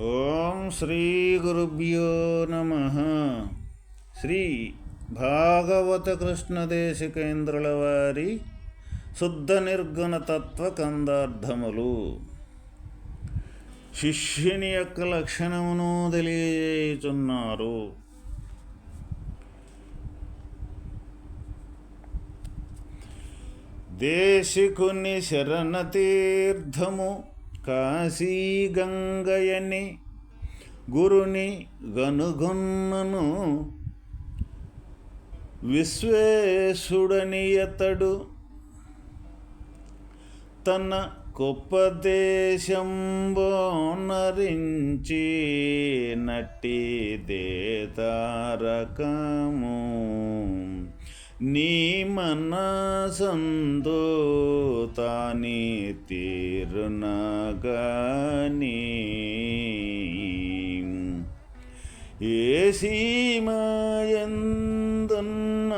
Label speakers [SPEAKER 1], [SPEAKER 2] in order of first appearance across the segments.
[SPEAKER 1] ఓం శ్రీ గురుభ్యో నమ. శ్రీ భాగవత కృష్ణ దేశికేంద్రుల వారి శుద్ధ నిర్గుణ తత్వ కందార్థములు. శిష్యుని యొక్క లక్షణమును తెలియజేయుచున్నారు. దేశికుని శరణ కాశీ గంగయని గురుని గనుగొన్నను విశ్వేశుడని అతడు తన కుప్పదేశంబోనరించి నటి దేతారకము. నీ మనసందో తాని తీరునగని. ఏ సీమయందున్న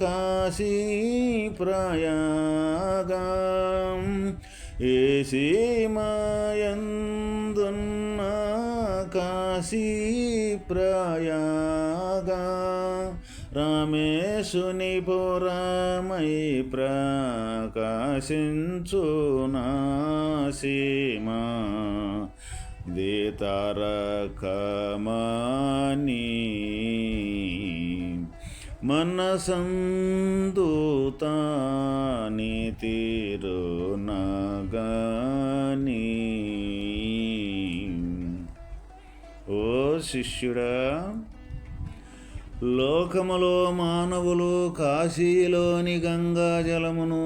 [SPEAKER 1] కాశీ ప్రయాగం? ఏ సీమయందున్న కాశీ ప్రయా రమేశుని పురమై ప్రకాశించు నాసీమా దేతారకమాని మనసందూతాని తీరునగని ఓ శిష్యుడా లోకములో మానవులు కాశీలోని గంగా జలమును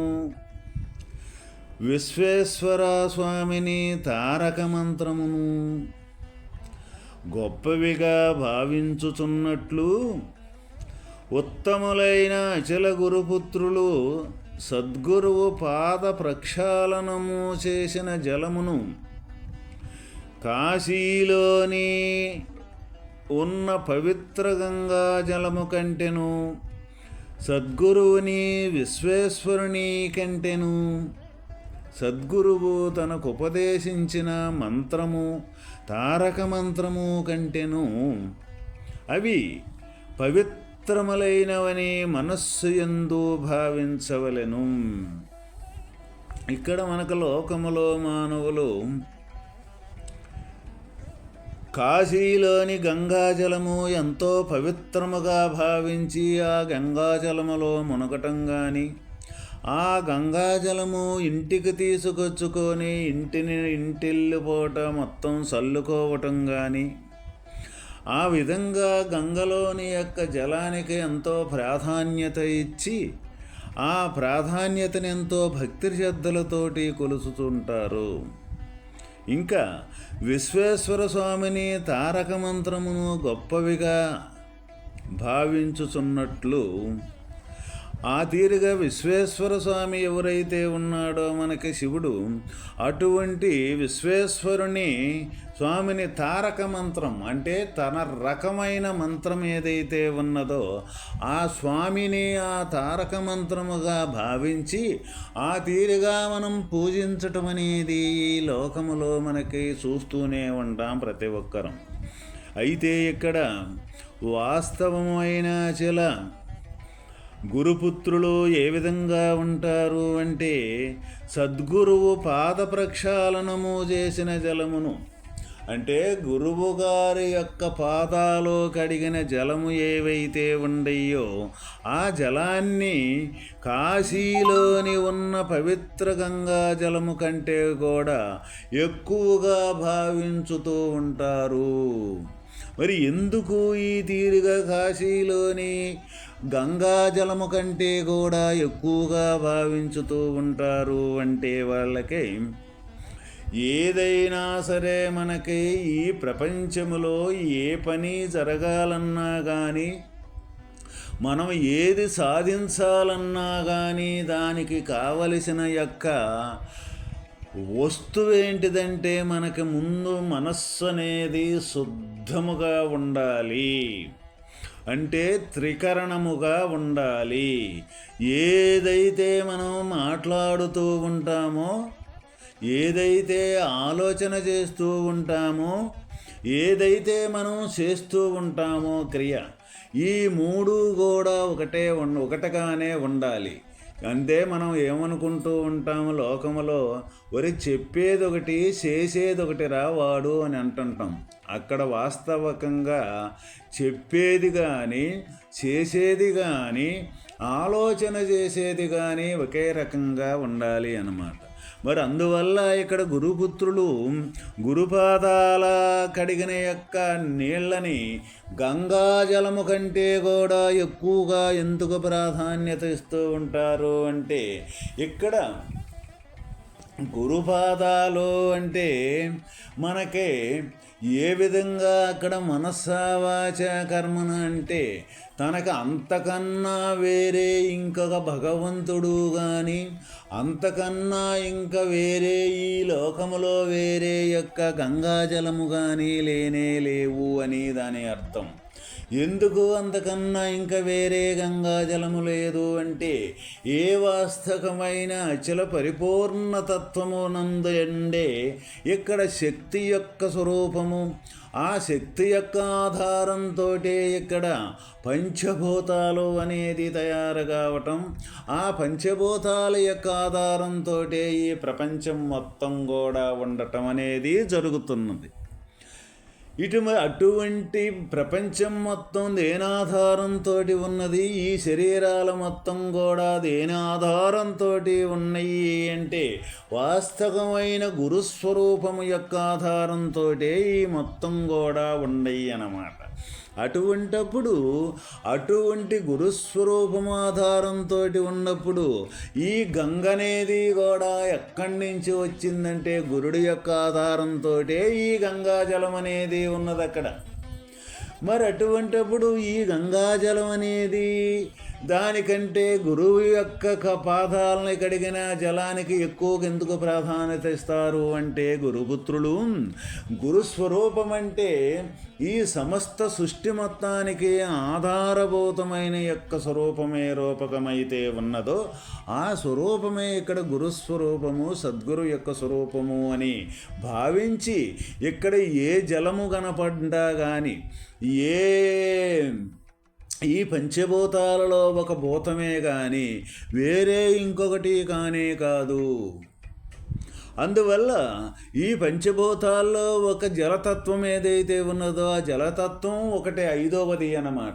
[SPEAKER 1] విశ్వేశ్వర స్వామిని తారక మంత్రమును గొప్పవిగా భావించుచున్నట్లు ఉత్తములైన అచల గురుపుత్రులు సద్గురువు పాద ప్రక్షాళనము చేసిన జలమును కాశీలోని ఉన్న పవిత్ర గంగా జలము కంటెను. సద్గురువుని విశ్వేశ్వరుని కంటెను. సద్గురువు తనకు ఉపదేశించిన మంత్రము తారక మంత్రము కంటెను. అవి పవిత్రములైనవని మనస్సు ఎందు భావించవలెను. ఇక్కడ మనకు లోకములో మానవులు కాశీలోని గంగాజలము ఎంతో పవిత్రముగా భావించి ఆ గంగాజలములో మునగటం కానీ ఆ గంగాజలము ఇంటికి తీసుకొచ్చుకొని ఇంటిని ఇంటిల్లిపోట మొత్తం చల్లుకోవటం కానీ ఆ విధంగా గంగలోని యొక్క జలానికి ఎంతో ప్రాధాన్యత ఇచ్చి ఆ ప్రాధాన్యతను ఎంతో భక్తి శ్రద్ధలతోటి కొలుచుతుంటారు ఇంకా విశ్వేశ్వర స్వామిని తారక మంత్రమును గొప్పవిగా భావించుచున్నట్లు ఆ తీరుగా విశ్వేశ్వర స్వామి ఎవరైతే ఉన్నాడో మనకి శివుడు అటువంటి విశ్వేశ్వరుని స్వామిని తారక మంత్రం అంటే తన రకమైన మంత్రం ఏదైతే ఉన్నదో ఆ స్వామిని ఆ తారక మంత్రముగా భావించి ఆ తీరుగా మనం పూజించటం అనేది ఈ లోకములో మనకి చూస్తూనే ఉంటాం ప్రతి ఒక్కరం. అయితే ఇక్కడ వాస్తవమైన చిల గురుపుత్రులు ఏ విధంగా ఉంటారు అంటే సద్గురువు పాద ప్రక్షాళనము చేసిన జలమును అంటే గురువు గారి యొక్క పాదాలు కడిగిన జలము ఏవైతే ఉండయో ఆ జలాన్ని కాశీలోని ఉన్న పవిత్ర గంగా జలము కంటే కూడా ఎక్కువగా భావించుతూ ఉంటారు. మరి ఎందుకు ఈ తీరుగా కాశీలోని గంగా జలము కంటే కూడా ఎక్కువగా భావించుతూ ఉంటారు అంటే వాళ్ళకి. ఏదైనా సరే మనకి ఈ ప్రపంచములో ఏ పని జరగాలన్నా కానీ మనం ఏది సాధించాలన్నా కానీ దానికి కావలసిన యొక్క వస్తువు ఏంటిదంటే మనకి ముందు మనస్సు అనేది శుద్ధముగా ఉండాలి. అంటే త్రికరణముగా ఉండాలి. ఏదైతే మనం మాట్లాడుతూ ఉంటామో ఏదైతే ఆలోచన చేస్తూ ఉంటామో ఏదైతే మనం చేస్తూ ఉంటామో క్రియ ఈ మూడు కూడా ఒకటే ఉండ ఒకటిగానే ఉండాలి. అంతే మనం ఏమనుకుంటూ ఉంటాము లోకములో ఒరి చెప్పేది ఒకటి చేసేది ఒకటి రా వాడు అని అంటుంటాం. అక్కడ వాస్తవకంగా చెప్పేది కానీ చేసేది కానీ ఆలోచన చేసేది కానీ ఒకే రకంగా ఉండాలి అన్నమాట. మరి అందువల్ల ఇక్కడ గురుపుత్రులు గురుపాదాల కడిగిన యొక్క నీళ్ళని గంగాజలము కంటే కూడా ఎక్కువగా ఎందుకు ప్రాధాన్యత ఇస్తూ ఉంటారు అంటే ఇక్కడ గురుపాదాలు అంటే మనకి ఏ విధంగా అక్కడ మనస్సావాచ కర్మన అంటే తనకు అంతకన్నా వేరే ఇంకొక భగవంతుడు కానీ అంతకన్నా ఇంకా వేరే ఈ లోకములో వేరే యొక్క గంగాజలము కానీ లేనే లేవు అని దాని అర్థం. ఎందుకు అంతకన్నా ఇంకా వేరే గంగాజలము లేదు అంటే ఏ వాస్తవమైన అచల పరిపూర్ణతత్వము నందు ఎండే ఇక్కడ శక్తి యొక్క స్వరూపము? ఆ శక్తి యొక్క ఆధారంతో ఇక్కడ పంచభూతాలు అనేది తయారు కావటం. ఆ పంచభూతాల యొక్క ఆధారంతో ఈ ప్రపంచం మొత్తం కూడా ఉండటం అనేది జరుగుతున్నది. ఇటు అటువంటి ప్రపంచం మొత్తం దేనాధారంతో ఉన్నది ఈ శరీరాల మొత్తం కూడా దేని ఆధారంతో ఉన్నాయి అంటే వాస్తవమైన గురుస్వరూపము యొక్క ఆధారంతో ఈ మొత్తం కూడా ఉన్నాయి అన్నమాట. అటువంటప్పుడు అటువంటి గురుస్వరూపం ఆధారంతో ఉన్నప్పుడు ఈ గంగ అనేది కూడా ఎక్కడి నుంచి వచ్చిందంటే గురుడి యొక్క ఆధారంతో ఈ గంగాజలం అనేది ఉన్నది అక్కడ మరి అటువంటప్పుడు ఈ గంగాజలం అనేది దానికంటే గురువు యొక్క పాదాలని కడిగిన జలానికి ఎక్కువ ఎందుకు ప్రాధాన్యత ఇస్తారు అంటే గురుపుత్రులు గురుస్వరూపం అంటే ఈ సమస్త సృష్టి మొత్తానికి ఆధారభూతమైన యొక్క స్వరూపమే రూపకమైతే ఉన్నదో ఆ స్వరూపమే ఇక్కడ గురుస్వరూపము సద్గురు యొక్క స్వరూపము అని భావించి ఇక్కడ ఏ జలము కనపడ్డా కానీ ఏ ఈ పంచభూతాలలో ఒక భూతమే కానీ వేరే ఇంకొకటి కానే కాదు. అందువల్ల ఈ పంచభూతాల్లో ఒక జలతత్వం ఏదైతే ఉన్నదో ఆ జలతత్వం ఒకటి ఐదవది అన్నమాట.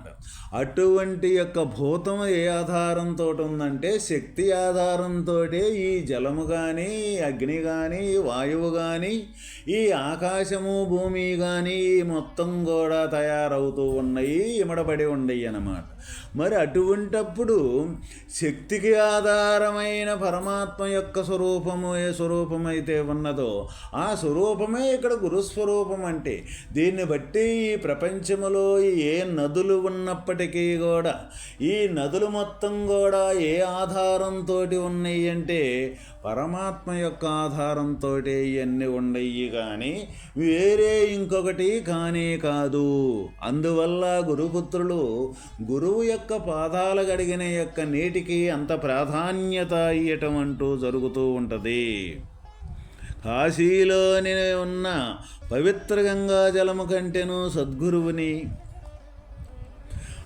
[SPEAKER 1] అటువంటి యొక్క భూతం ఏ ఆధారంతో ఉందంటే శక్తి ఆధారంతో ఈ జలము కానీ అగ్ని కానీ వాయువు కానీ ఈ ఆకాశము భూమి కానీ మొత్తం కూడా తయారవుతూ ఉన్నాయి ఇమడబడి ఉన్నాయి అన్నమాట. మరి అటువంటప్పుడు శక్తికి ఆధారమైన పరమాత్మ యొక్క స్వరూపము ఏ స్వరూపమైతే ఉన్నదో ఆ స్వరూపమే ఇక్కడ గురుస్వరూపం అంటే. దీన్ని బట్టి ఈ ప్రపంచములో ఏ నదులు ఉన్నప్పటికీ కూడా ఈ నదులు మొత్తం కూడా ఏ ఆధారంతో ఉన్నాయి అంటే పరమాత్మ యొక్క ఆధారంతో ఇవన్నీ ఉండయి కానీ వేరే ఇంకొకటి కానే కాదు. అందువల్ల గురుపుత్రులు గురువు యొక్క పాదాలు గడిగిన యొక్క నీటికి అంత ప్రాధాన్యత ఇయ్యటం అంటూ జరుగుతూ ఉంటుంది. కాశీలోని ఉన్న పవిత్ర గంగా జలము కంటేను సద్గురువుని.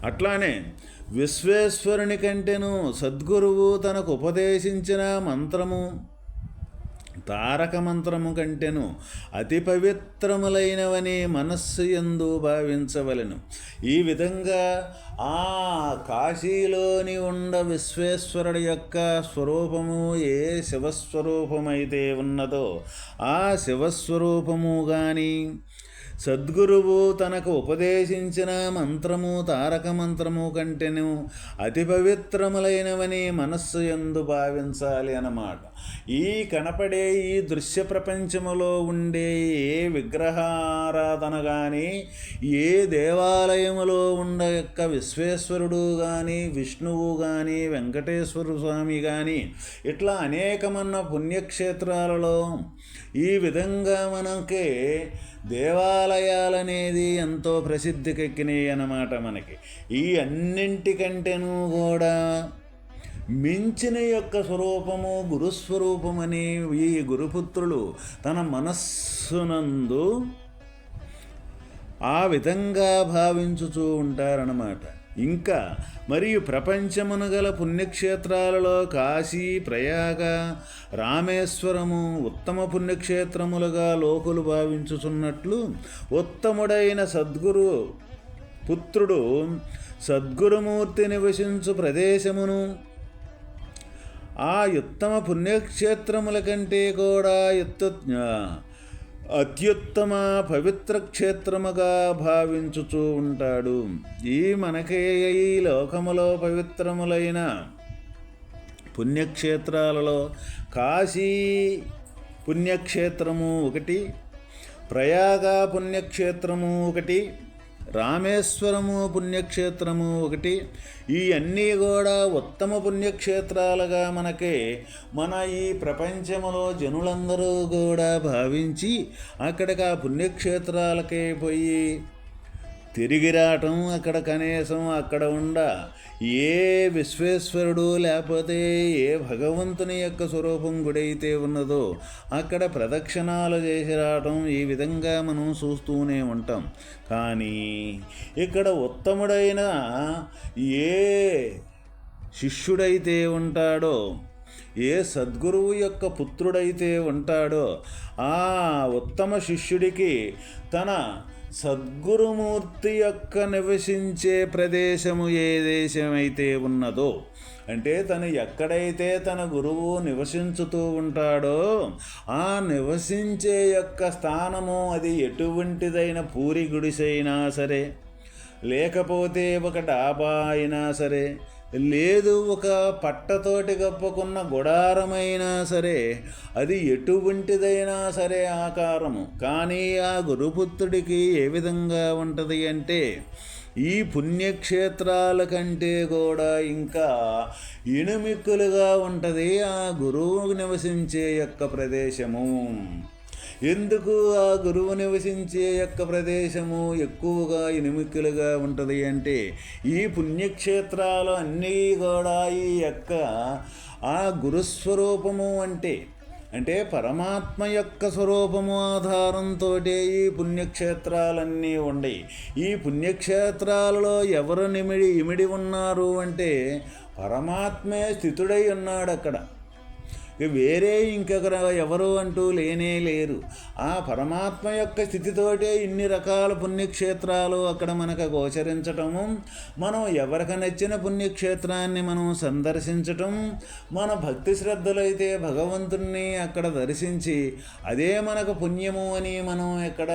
[SPEAKER 1] అట్లానే విశ్వేశ్వరుని కంటెను సద్గురువు తనకు ఉపదేశించిన మంత్రము. తారక మంత్రము కంటెను అతి పవిత్రములైనవని మనస్సు ఎందు భావించవలను. ఈ విధంగా ఆ కాశీలోని ఉండ విశ్వేశ్వరుడు యొక్క స్వరూపము ఏ శివస్వరూపమైతే ఉన్నదో ఆ శివస్వరూపము కానీ సద్గురువు తనకు ఉపదేశించిన మంత్రము తారక మంత్రము కంటేను అతి పవిత్రములైనవని మనస్సు ఎందు భావించాలి అన్నమాట. ఈ కనపడే ఈ దృశ్య ప్రపంచములో ఉండే ఏ విగ్రహారాధన కానీ ఏ దేవాలయములో ఉండ యొక్క విశ్వేశ్వరుడు కానీ విష్ణువు కానీ వెంకటేశ్వర స్వామి కానీ ఇట్లా అనేకమన్న పుణ్యక్షేత్రాలలో ఈ విధంగా మనకి దేవాలయాలనేది ఎంతో ప్రసిద్ధికెక్కినాయి అన్నమాట మనకి. ఈ అన్నింటికంటేనూ కూడా మించిన యొక్క స్వరూపము గురుస్వరూపమని ఈ గురుపుత్రులు తన మనస్సునందు ఆ విధంగా భావించుచూ ఉంటారన్నమాట. ఇంకా మరియు ప్రపంచమును గల పుణ్యక్షేత్రాలలో కాశీ ప్రయాగ రామేశ్వరము ఉత్తమ పుణ్యక్షేత్రములుగా లోకులు భావించుచున్నట్లు ఉత్తముడైన సద్గురు పుత్రుడు సద్గురుమూర్తి నివసించు ప్రదేశమును ఆ ఉత్తమ పుణ్యక్షేత్రముల కంటే కూడా ఎత్తు అత్యుత్తమ పవిత్ర క్షేత్రముగా భావించుచూ ఉంటాడు. ఈ మనకే ఈ లోకములో పవిత్రములైన పుణ్యక్షేత్రాలలో కాశీ పుణ్యక్షేత్రము ఒకటి ప్రయాగ పుణ్యక్షేత్రము ఒకటి రామేశ్వరము పుణ్యక్షేత్రము ఒకటి. ఈ అన్నీ కూడా ఉత్తమ పుణ్యక్షేత్రాలుగా మనకి మన ఈ ప్రపంచంలో జనులందరూ కూడా భావించి అక్కడికి ఆ పుణ్యక్షేత్రాలకే పోయి తిరిగి రావటం అక్కడ కనీసం అక్కడ ఉండ. ఏ విశ్వేశ్వరుడు లేకపోతే ఏ భగవంతుని యొక్క స్వరూపం గుడైతే ఉన్నదో అక్కడ ప్రదక్షిణాలు చేసి రావటం ఈ విధంగా మనం చూస్తూనే ఉంటాం. కానీ ఇక్కడ ఉత్తముడైన ఏ శిష్యుడైతే ఉంటాడో ఏ సద్గురువు యొక్క పుత్రుడైతే ఉంటాడో ఆ ఉత్తమ శిష్యుడికి తన సద్గురుమూర్తి యొక్క నివసించే ప్రదేశము ఏ దేశమైతే ఉన్నదో అంటే తను ఎక్కడైతే తన గురువు నివసించుతూ ఉంటాడో ఆ నివసించే యొక్క స్థానము అది ఎటువంటిదైన పూరి గుడిసైనా సరే లేకపోతే ఒక డాబా అయినా సరే లేదు ఒక పట్టతోటి కప్పుకున్న గుడారమైనా సరే అది ఎటువంటిదైనా సరే ఆకారము. కానీ ఆ గురుపుత్రుడికి ఏ విధంగా ఉంటుంది అంటే ఈ పుణ్యక్షేత్రాల కంటే కూడా ఇంకా ఇనుమిక్కులుగా ఉంటుంది ఆ గురువు నివసించే యొక్క ప్రదేశము. ఎందుకు ఆ గురువు నివసించే యొక్క ప్రదేశము ఎక్కువగా ఎనిమికలుగా ఉంటుంది అంటే ఈ పుణ్యక్షేత్రాలు అన్నీ కూడా ఈ యొక్క ఆ గురుస్వరూపము అంటే అంటే పరమాత్మ యొక్క స్వరూపము ఆధారంతో ఈ పుణ్యక్షేత్రాలన్నీ ఉండయి. ఈ పుణ్యక్షేత్రాలలో ఎవరు నిమిడి ఇమిడి ఉన్నారు అంటే పరమాత్మే స్థితుడై ఉన్నాడు అక్కడ వేరే ఇంకొకరు ఎవరు అంటూ లేనే లేరు. ఆ పరమాత్మ యొక్క స్థితితోటే ఇన్ని రకాల పుణ్యక్షేత్రాలు అక్కడ మనకు గోచరించటము మనం ఎవరికి నచ్చిన పుణ్యక్షేత్రాన్ని మనం సందర్శించటం మన భక్తి శ్రద్ధలైతే భగవంతుణ్ణి అక్కడ దర్శించి అదే మనకు పుణ్యము అని మనం ఇక్కడ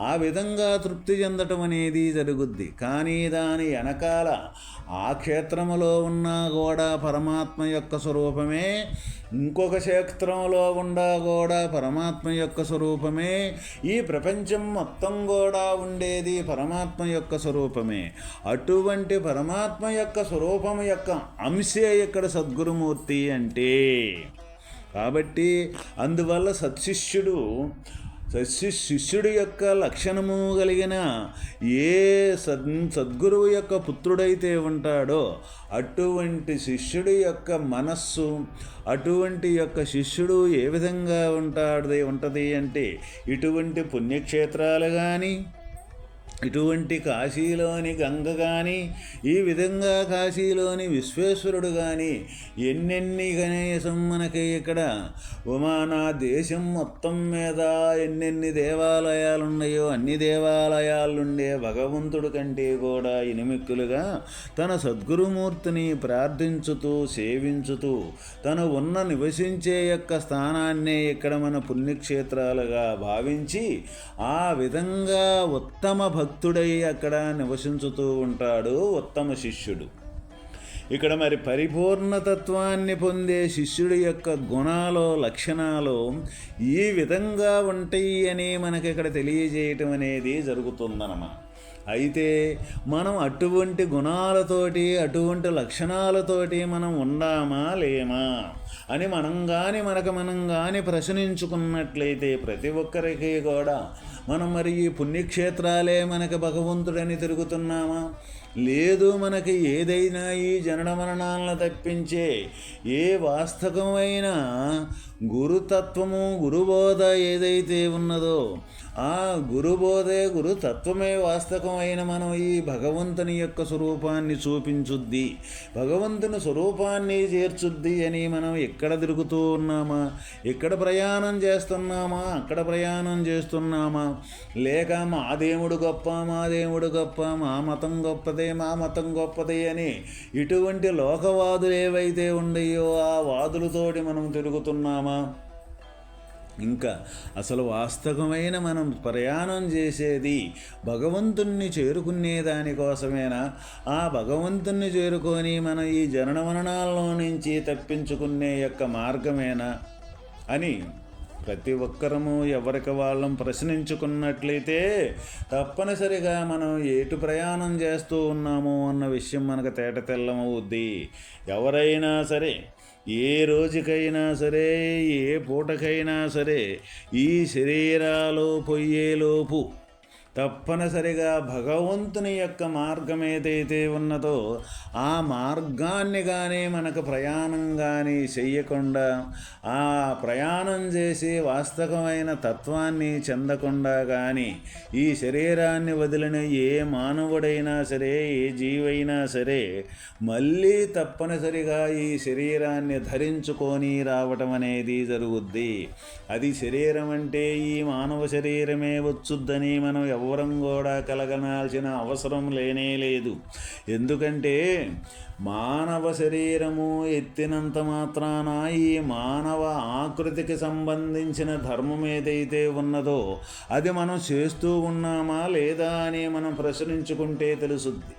[SPEAKER 1] ఆ విధంగా తృప్తి చెందటం అనేది జరుగుద్ది. కానీ దాని వెనకాల ఆ క్షేత్రములో ఉన్నా కూడా పరమాత్మ యొక్క స్వరూపమే ఇంకొక క్షేత్రంలో ఉండా కూడా పరమాత్మ యొక్క స్వరూపమే ఈ ప్రపంచం మొత్తం కూడా ఉండేది పరమాత్మ యొక్క స్వరూపమే. అటువంటి పరమాత్మ యొక్క స్వరూపం యొక్క అంశే ఇక్కడ సద్గురుమూర్తి అంటే. కాబట్టి అందువల్ల సత్శిష్యుడు సశి శిష్యుడి యొక్క లక్షణము కలిగిన ఏ సద్ సద్గురువు యొక్క పుత్రుడైతే ఉంటాడో అటువంటి శిష్యుడి యొక్క మనస్సు అటువంటి యొక్క శిష్యుడు ఏ విధంగా ఉంటాడు ఉంటుంది అంటే ఇటువంటి పుణ్యక్షేత్రాలు కానీ ఇటువంటి కాశీలోని గంగ కానీ ఈ విధంగా కాశీలోని విశ్వేశ్వరుడు కానీ ఎన్నెన్ని గణేశం మనకి ఇక్కడ ఉమానా దేశం మొత్తం మీద ఎన్నెన్ని దేవాలయాలు ఉన్నాయో అన్ని దేవాలయాలుండే భగవంతుడు కంటే కూడా ఇనిమిక్కులుగా తన సద్గురుమూర్తిని ప్రార్థించుతూ సేవించుతూ తను ఉన్న నివసించే యొక్క స్థానాన్నే ఇక్కడ మన పుణ్యక్షేత్రాలుగా భావించి ఆ విధంగా ఉత్తమ భక్తి భక్తుడై అక్కడ నివసించుతూ ఉంటాడు ఉత్తమ శిష్యుడు. ఇక్కడ మరి పరిపూర్ణతత్వాన్ని పొందే శిష్యుడి యొక్క గుణాలు లక్షణాలు ఈ విధంగా ఉంటాయి అని మనకి ఇక్కడ తెలియజేయటం అనేది జరుగుతుందన్నమాట. అయితే మనం అటువంటి గుణాలతోటి అటువంటి లక్షణాలతోటి మనం ఉన్నామా లేమా అని మనం కానీ మనకు మనం కానీ ప్రశ్నించుకున్నట్లయితే ప్రతి ఒక్కరికి కూడా మనం మరి ఈ పుణ్యక్షేత్రాలే మనకి భగవంతుడని తిరుగుతున్నామా? లేదు మనకి ఏదైనా ఈ జనన మరణాలను తప్పించే ఏ వాస్తవమైన గురుతత్వము గురుబోధ ఏదైతే ఉన్నదో ఆ గురుబోధే గురుతత్వమే వాస్తవమైన మనం ఈ భగవంతుని యొక్క స్వరూపాన్ని చూపించుద్ది భగవంతుని స్వరూపాన్ని చేర్చుద్ది అని మనం ఎక్కడ తిరుగుతూ ఉన్నామా ఎక్కడ ప్రయాణం చేస్తున్నామా అక్కడ ప్రయాణం చేస్తున్నామా లేక మా దేవుడు గొప్ప మా దేవుడు గొప్ప మా మతం గొప్పది మా మతం గొప్పదే అని ఇటువంటి లోకవాదులు ఏవైతే ఉండయో ఆ వాదులతోటి మనం తిరుగుతున్నామా? ఇంకా అసలు వాస్తవమైన మనం ప్రయాణం చేసేది భగవంతుణ్ణి చేరుకునే దానికోసమేనా ఆ భగవంతుణ్ణి చేరుకొని మనం ఈ జనన మరణాల్లో నుంచి తప్పించుకునే యొక్క మార్గమేనా? అని ప్రతి ఒక్కరము ఎవరికి వాళ్ళం ప్రశ్నించుకున్నట్లయితే తప్పనిసరిగా మనం ఎటు ప్రయాణం చేస్తూ ఉన్నామో అన్న విషయం మనకు తేట తెల్లమవుద్ది. ఎవరైనా సరే ఏ రోజుకైనా సరే ఏ పూటకైనా సరే ఈ శరీరాలు పొయ్యేలోపు తప్పనిసరిగా భగవంతుని యొక్క మార్గం ఏదైతే ఉన్నదో ఆ మార్గాన్ని కానీ మనకు ప్రయాణం కానీ చెయ్యకుండా ఆ ప్రయాణం చేసి వాస్తవమైన తత్వాన్ని చెందకుండా కానీ ఈ శరీరాన్ని వదిలిన ఏ మానవుడైనా సరే ఏ జీవైనా సరే మళ్ళీ తప్పనిసరిగా ఈ శరీరాన్ని ధరించుకొని రావటం అనేది జరుగుద్ది. అది శరీరం అంటే ఈ మానవ శరీరమే వచ్చుద్దని మనం ఎవరు కలవరం కూడా కలగనాల్సిన అవసరం లేనే లేదు. ఎందుకంటే మానవ శరీరము ఎత్తినంత మాత్రాన ఈ మానవ ఆకృతికి సంబంధించిన ధర్మం ఏదైతే ఉన్నదో అది మనం చేస్తూ ఉన్నామా లేదా అని మనం ప్రశ్నించుకుంటే తెలుసుద్ది.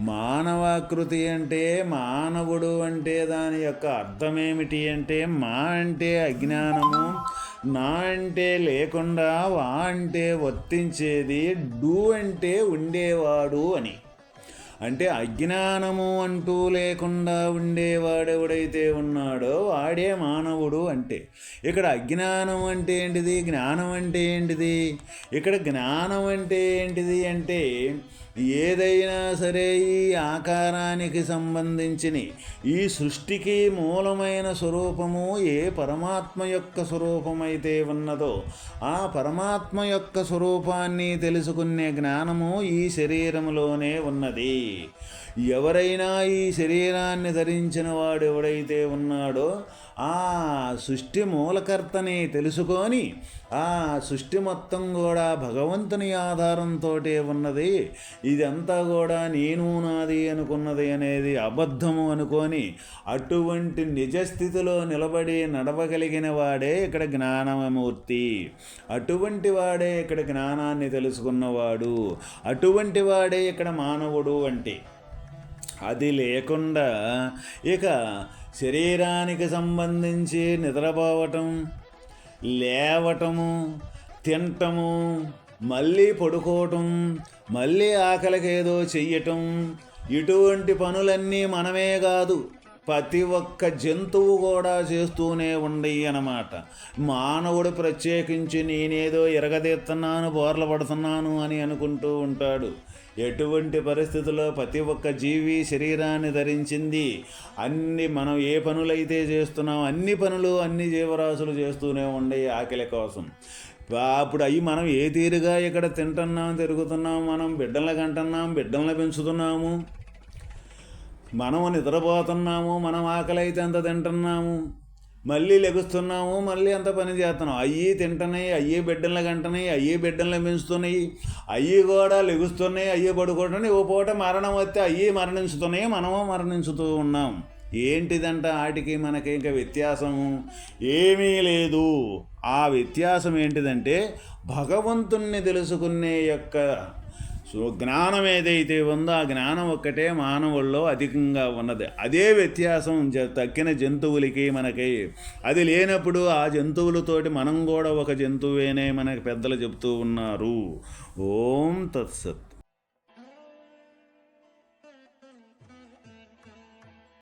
[SPEAKER 1] మానవాకృతి అంటే మానవుడు అంటే దాని యొక్క అర్థమేమిటి అంటే మా అంటే అజ్ఞానము నా అంటే లేకుండా వా అంటే వర్తించేది డూ అంటే ఉండేవాడు అని. అంటే అజ్ఞానము అంటూ లేకుండా ఉండేవాడెవడైతే ఉన్నాడో వాడే మానవుడు అంటే. ఇక్కడ అజ్ఞానం అంటే ఏంటిది? జ్ఞానం అంటే ఏంటిది? ఇక్కడ జ్ఞానం అంటే ఏంటిది అంటే ఏదైనా సరే ఈ ఆకారానికి సంబంధించిన ఈ సృష్టికి మూలమైన స్వరూపము ఏ పరమాత్మ యొక్క స్వరూపమైతే ఉన్నదో ఆ పరమాత్మ యొక్క స్వరూపాన్ని తెలుసుకునే జ్ఞానము ఈ శరీరంలోనే ఉన్నది. ఎవరైనా ఈ శరీరాన్ని ధరించిన వాడు ఎవడైతే ఉన్నాడో ఆ సృష్టి మూలకర్తని తెలుసుకొని ఆ సృష్టి మొత్తం కూడా భగవంతుని ఆధారంతో ఉన్నది. ఇదంతా కూడా నేను నాది అనుకున్నది అనేది అబద్ధము అనుకొని అటువంటి నిజస్థితిలో నిలబడి నడవగలిగిన వాడే ఇక్కడ జ్ఞానమూర్తి. అటువంటి వాడే ఇక్కడ జ్ఞానాన్ని తెలుసుకున్నవాడు. అటువంటి వాడే ఇక్కడ మానవుడు అంటే. అది లేకుండా ఇక శరీరానికి సంబంధించి నిద్రపోవటం లేవటము తినటము మళ్ళీ పడుకోవటం మళ్ళీ ఆకలికి ఏదో చెయ్యటం ఇటువంటి పనులన్నీ మనమే కాదు ప్రతి ఒక్క జంతువు కూడా చేస్తూనే ఉండయి అన్నమాట. మానవుడు ప్రత్యేకించి నేనేదో ఎరగదీస్తున్నాను బోర్ల పడుతున్నాను అని అనుకుంటూ ఉంటాడు. ఎటువంటి పరిస్థితుల్లో ప్రతి ఒక్క జీవి శరీరాన్ని ధరించింది? అన్ని మనం ఏ పనులైతే చేస్తున్నాం అన్ని పనులు అన్ని జీవరాశులు చేస్తూనే ఉండే ఆకలి కోసం. అప్పుడు అవి మనం ఏ తీరుగా ఇక్కడ తింటున్నాం తిరుగుతున్నాం మనం బిడ్డలను కంటున్నాం బిడ్డలను పెంచుతున్నాము? మనం నిద్రపోతున్నాము మనం ఆకలి అయితే ఎంత తింటున్నాము? మళ్ళీ లెగుస్తున్నాము మళ్ళీ అంత పని చేస్తున్నాం. అయ్యి తింటున్నాయి అయ్యి బిడ్డలను కంటున్నాయి అయ్యి బిడ్డలను పెంచుతున్నాయి అయ్యి కూడా లెగుస్తున్నాయి అయ్యి పడుకుంటున్నాయి ఓ పూట మరణం వస్తే అయ్యి మరణించుతున్నాయి మనము మరణించుతూ ఉన్నాం. ఏంటిదంట ఆటికి మనకి ఇంకా వ్యత్యాసము? ఏమీ లేదు. ఆ వ్యత్యాసం ఏంటిదంటే భగవంతుణ్ణి తెలుసుకునే యొక్క సో జ్ఞానం ఏదైతే ఉందో ఆ జ్ఞానం ఒక్కటే మానవుల్లో అధికంగా ఉన్నది. అదే వ్యత్యాసం జ తక్కిన జంతువులకి మనకి. అది లేనప్పుడు ఆ జంతువులతోటి మనం కూడా ఒక జంతువేనే మనకి పెద్దలు చెప్తూ ఉన్నారు. ఓం తత్సత్.